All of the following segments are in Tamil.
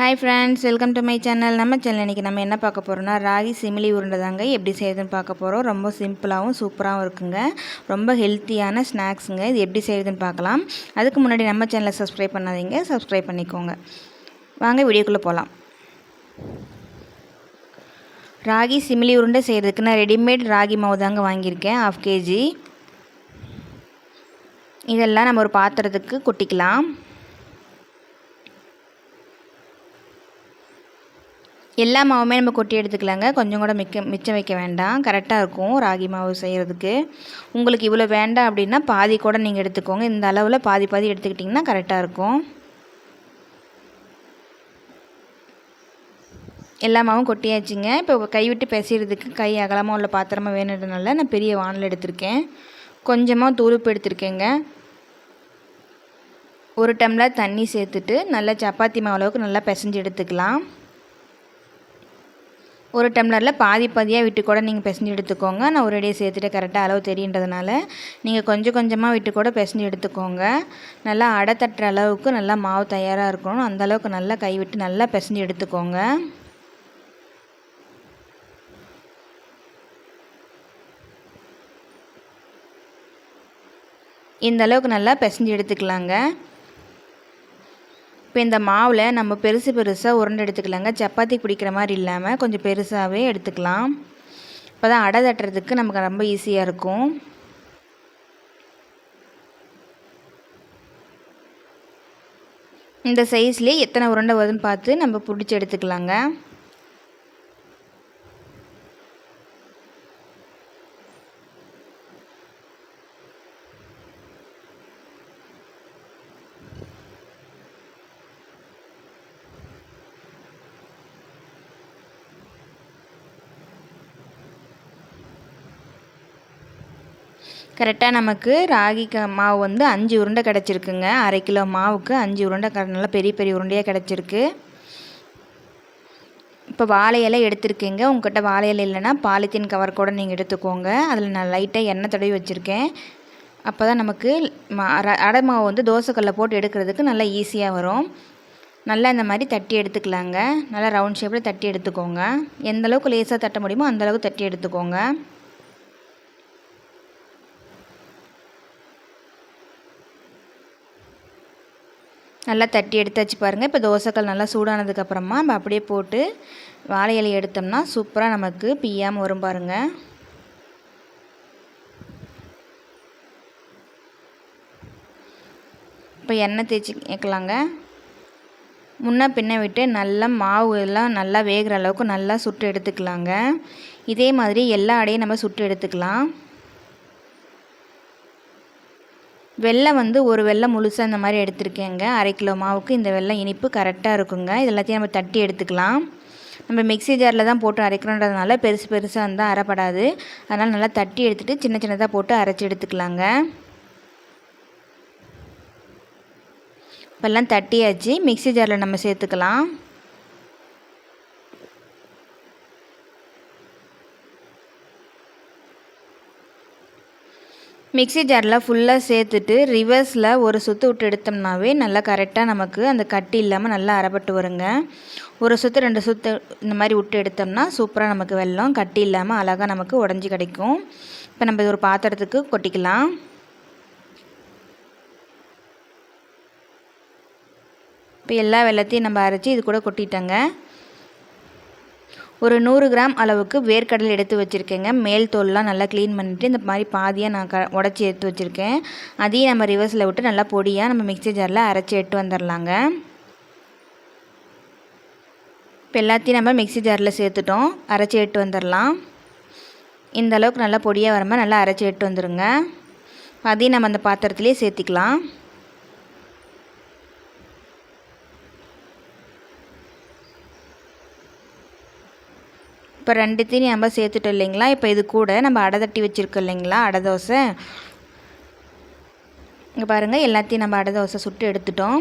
Hi friends welcome to my channel நம்ம சேனல் இன்றைக்கி நம்ம என்ன பார்க்க போகிறோம்னா ராகி சிமிலி உருண்டை தாங்க எப்படி செய்யுதுன்னு பார்க்க போகிறோம் ரொம்ப சிம்பிளாகவும் சூப்பராகவும் இருக்குங்க. ரொம்ப ஹெல்த்தியான ஸ்நாக்ஸுங்க இது எப்படி செய்யுதுன்னு பார்க்கலாம். அதுக்கு முன்னாடி நம்ம சேனலை சப்ஸ்கிரைப் பண்ணாதீங்க. சப்ஸ்கிரைப் பண்ணிக்கோங்க. வாங்க வீடியோக்குள்ளே போகலாம் ராகி சிமிலி உருண்டை செய்கிறதுக்கு நான் ரெடிமேட் ராகி மாவு தாங்க வாங்கியிருக்கேன். ஆஃப் கேஜி இதெல்லாம் நம்ம ஒரு பாத்திரத்துக்கு கொட்டிக்கலாம். எல்லா மாவுமே நம்ம கொட்டி எடுத்துக்கலாங்க. கொஞ்சம் கூட மிக்க மிச்சம் வைக்க வேண்டாம். கரெக்டாக இருக்கும் ராகி மாவு செய்கிறதுக்கு உங்களுக்கு இவ்வளோ வேண்டாம் அப்படின்னா பாதி கூட நீங்கள் எடுத்துக்கோங்க. இந்த அளவில் பாதி பாதி எடுத்துக்கிட்டிங்கன்னா கரெக்டாக இருக்கும். எல்லா மாவும் கொட்டியாச்சுங்க. இப்போ கைவிட்டு பிசைகிறதுக்கு கை அகலமாக உள்ள பாத்திரமாக வேணுன்றதுனால நான் பெரிய வானல் எடுத்திருக்கேன். கொஞ்சமாக தூளுப்பு எடுத்திருக்கேங்க. ஒரு டம்ளர் தண்ணி சேர்த்துட்டு நல்லா சப்பாத்தி மாவு அளவுக்கு நல்லா பிசைஞ்சு எடுத்துக்கலாம். ஒரு டம்ளரில் பாதி பாதியாக விட்டு கூட நீங்கள் பிசைஞ்சு எடுத்துக்கோங்க. நான் ஒரு சேர்த்துட்டு கரெக்டாக அளவு தெரியுன்றதுனால நீங்கள் கொஞ்சம் கொஞ்சமாக விட்டு கூட பிசைஞ்சு எடுத்துக்கோங்க. நல்லா அடை தட்டுற அளவுக்கு நல்லா மாவு தயாராக இருக்கணும். அந்த அளவுக்கு நல்லா கை விட்டு நல்லா பிசைஞ்சு எடுத்துக்கோங்க. இந்த அளவுக்கு நல்லா பிசைஞ்சு எடுத்துக்கலாங்க. இப்போ இந்த மாவில் நம்ம பெருசு பெருசாக உருண்டை எடுத்துக்கலாங்க. சப்பாத்தி பிடிக்கிற மாதிரி இல்லாமல் கொஞ்சம் பெருசாகவே எடுத்துக்கலாம். இப்போ தான் அடை தட்டுறதுக்கு நமக்கு ரொம்ப ஈஸியாக இருக்கும். இந்த சைஸ்லேயே எத்தனை உருண்டை வருதுன்னு பார்த்து நம்ம பிடிச்சி எடுத்துக்கலாங்க. கரெக்டாக நமக்கு ராகி க மாவு வந்து அஞ்சு உருண்டை கிடச்சிருக்குங்க. அரை கிலோ மாவுக்கு அஞ்சு உருண்டை க நல்லா பெரிய பெரிய உருண்டையாக கிடச்சிருக்கு. இப்போ வாழை இலை எடுத்திருக்கீங்க. உங்கள்கிட்ட வாழை இலை இல்லைன்னா பாலித்தீன் கவர் கூட நீங்கள் எடுத்துக்கோங்க. அதில் நான் லைட்டாக எண்ணெய் தடவி வச்சுருக்கேன். அப்போ தான் நமக்கு மா அடை மாவு வந்து தோசைக்கல்லை போட்டு எடுக்கிறதுக்கு நல்லா ஈஸியாக வரும். நல்லா இந்த மாதிரி தட்டி எடுத்துக்கலாங்க. நல்லா ரவுண்ட் ஷேப்பில் தட்டி எடுத்துக்கோங்க. எந்த அளவுக்கு லேசாக தட்ட முடியுமோ அந்தளவுக்கு தட்டி எடுத்துக்கோங்க. நல்லா தட்டி எடுத்தாச்சு பாருங்கள் இப்போ தோசைக்கல் நல்லா சூடானதுக்கப்புறமா நம்ம அப்படியே போட்டு வாழை இலையை எடுத்தோம்னா சூப்பராக நமக்கு பியாமல் வரும் பாருங்கள் இப்போ எண்ணெய் தேய்ச்சி கேட்கலாங்க. முன்ன பின்ன விட்டு நல்லா மாவு எல்லாம் நல்லா வேகிற அளவுக்கு நல்லா சுட்டு எடுத்துக்கலாங்க. இதே மாதிரி எல்லா அடையும் நம்ம சுட்டு எடுத்துக்கலாம். வெள்ளம் வந்து ஒரு வெள்ளம் முழுசாக இந்த மாதிரி எடுத்திருக்கேங்க. அரை கிலோ மாவுக்கு இந்த வெள்ளம் இனிப்பு கரெக்டாக இருக்குங்க. இது எல்லாத்தையும் நம்ம தட்டி எடுத்துக்கலாம். நம்ம மிக்சி ஜாரில் தான் போட்டு அரைக்கிறோன்றதுனால பெருசு பெருசாக இருந்தால் அரைப்படாது. அதனால் நல்லா தட்டி எடுத்துகிட்டு சின்ன சின்னதாக போட்டு அரைச்சி எடுத்துக்கலாங்க. இப்போல்லாம் தட்டியாச்சு. மிக்சி ஜாரில் நம்ம சேர்த்துக்கலாம். மிக்சி ஜாரில் ஃபுல்லாக சேர்த்துட்டு ரிவர்ஸில் ஒரு சுற்று விட்டு எடுத்தோம்னாவே நல்லா கரெக்டாக நமக்கு அந்த கட்டி இல்லாமல் நல்லா அரைப்பட்டு வருங்க. ஒரு சுற்று ரெண்டு சுற்று இந்த மாதிரி விட்டு எடுத்தோம்னா சூப்பராக நமக்கு வெள்ளம் கட்டி இல்லாமல் அழகாக நமக்கு உடஞ்சி கிடைக்கும். இப்போ நம்ம ஒரு பாத்திரத்துக்கு கொட்டிக்கலாம். இப்போ எல்லா வெள்ளத்தையும் நம்ம அரைச்சி இது கூட கொட்டிட்டேங்க. ஒரு நூறு கிராம் அளவுக்கு வேர்க்கடலை எடுத்து வச்சுருக்கேங்க. மேல் தோல்லாம் நல்லா க்ளீன் பண்ணிவிட்டு இந்த மாதிரி பாதியாக நான் க உடச்சி எடுத்து வச்சுருக்கேன். அதையும் நம்ம ரிவர்ஸில் விட்டு நல்லா பொடியாக நம்ம மிக்சி ஜாரில் அரைச்சி எடுத்து வந்துடலாங்க இப்போ எல்லாத்தையும் நம்ம மிக்சி ஜாரில் சேர்த்துட்டோம். அரைச்சி எடுத்து வந்துடலாம் இந்த அளவுக்கு நல்லா பொடியாக வரமா நல்லா அரைச்சி எடுத்து வந்துடுங்க அதையும் நம்ம அந்த பாத்திரத்துலேயே சேர்த்திக்கலாம். இப்போ ரெண்டுத்தையும் நம்ம சேர்த்துட்டோம் இல்லைங்களா? இப்போ இது கூட நம்ம அடை தட்டி வச்சுருக்கோம் இல்லைங்களா? அடை தோசை. இங்கே பாருங்கள் எல்லாத்தையும் நம்ம அடை தோசை சுட்டு எடுத்துட்டோம்.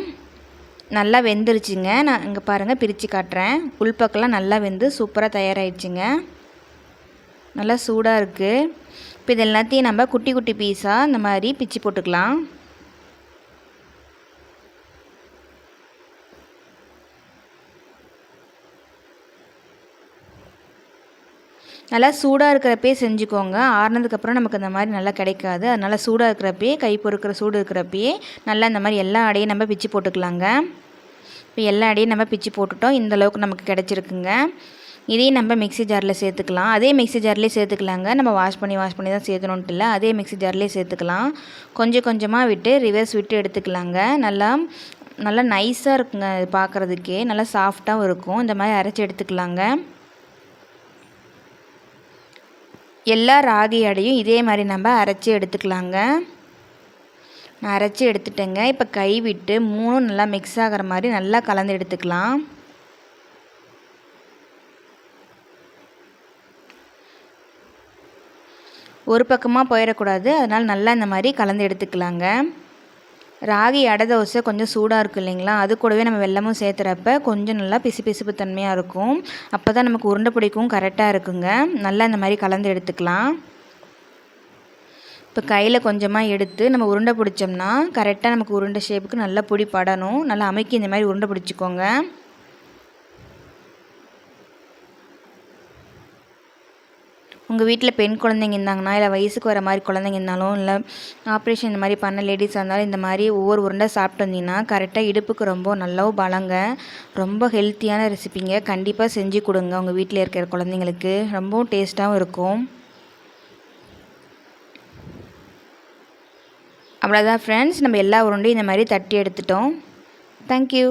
நல்லா வெந்துருச்சுங்க. நான் இங்கே பாருங்கள் பிரித்து காட்டுறேன். உள்பக்கெல்லாம் நல்லா வெந்து சூப்பராக தயாராகிடுச்சுங்க நல்லா சூடாக இருக்குது இப்போ இது எல்லாத்தையும் நம்ம குட்டி குட்டி பீஸாக இந்த மாதிரி பிச்சு போட்டுக்கலாம். நல்லா சூடாக இருக்கிறப்பே செஞ்சுக்கோங்க. ஆறுனதுக்கப்புறம் நமக்கு இந்த மாதிரி நல்லா கிடைக்காது. அதனால் சூடாக இருக்கிறப்பே கை பொறுக்கிற சூடு இருக்கிறப்பயே நல்லா இந்த மாதிரி எல்லா அடையும் நம்ம பிச்சு போட்டுக்கலாங்க. இப்போ எல்லா அடையும் நம்ம பிச்சு போட்டுட்டோம். இந்த அளவுக்கு நமக்கு கிடச்சிருக்குங்க. இதையும் நம்ம மிக்ஸி ஜாரில் சேர்த்துக்கலாம். அதே மிக்ஸி ஜார்லேயே சேர்த்துக்கலாங்க. நம்ம வாஷ் பண்ணி வாஷ் பண்ணி தான் சேர்த்தணுன்ட்டு இல்லை. அதே மிக்ஸி ஜார்லேயே சேர்த்துக்கலாம். கொஞ்சம் கொஞ்சமாக விட்டு ரிவர்ஸ் விட்டு எடுத்துக்கலாங்க. நல்லா நல்லா நைஸாக இருக்குங்க பார்க்குறதுக்கே. நல்லா சாஃப்டாகவும் இருக்கும். இந்த மாதிரி அரைச்சி எடுத்துக்கலாங்க. எல்லா ராகி அடையும் இதே மாதிரி நம்ம அரைச்சி எடுத்துக்கலாங்க. நான் அரைச்சி எடுத்துட்டேங்க. இப்போ கை விட்டு மூணும் நல்லா மிக்ஸ் ஆகிற மாதிரி நல்லா கலந்து எடுத்துக்கலாம். ஒரு பக்கமாக போயிடக்கூடாது. அதனால் நல்லா இந்த மாதிரி கலந்து எடுத்துக்கலாங்க. ராகி அடை தோசை கொஞ்சம் சூடாக இருக்கும் இல்லைங்களா? அது கூடவே நம்ம வெள்ளமும் சேர்த்துறப்ப கொஞ்சம் நல்லா பிசு பிசுப்பு தன்மையாக இருக்கும். அப்போ தான் நமக்கு உருண்டை பிடிக்கும் கரெக்டாக இருக்குங்க. நல்லா இந்த மாதிரி கலந்து எடுத்துக்கலாம். இப்போ கையில் கொஞ்சமாக எடுத்து நம்ம உருண்டை பிடிச்சோம்னா கரெக்டாக நமக்கு உருண்டை ஷேப்புக்கு நல்லா பிடி படணும். நல்லா அமைக்கி இந்த மாதிரி உருண்டை பிடிச்சிக்கோங்க. உங்கள் வீட்டில் பெண் குழந்தைங்க இருந்தாங்கன்னா இல்லை வயசுக்கு வர மாதிரி குழந்தைங்க இருந்தாலும் இல்லை ஆப்ரேஷன் இந்த மாதிரி பண்ண லேடிஸாக இருந்தாலும் இந்த மாதிரி ஒவ்வொரு உருண்டை சாப்பிட்டு வந்தீங்கன்னா கரெக்டாக இடுப்புக்கு ரொம்ப நல்லாவும் பலங்க ரொம்ப ஹெல்த்தியான ரெசிபிங்க கண்டிப்பாக செஞ்சு கொடுங்க உங்கள் வீட்டில் இருக்கிற குழந்தைங்களுக்கு. ரொம்பவும் டேஸ்ட்டாகவும் இருக்கும். அவ்வளோதான் ஃப்ரெண்ட்ஸ் நம்ம எல்லா உருண்டையும் இந்த மாதிரி தட்டி எடுத்துட்டோம். தேங்க்யூ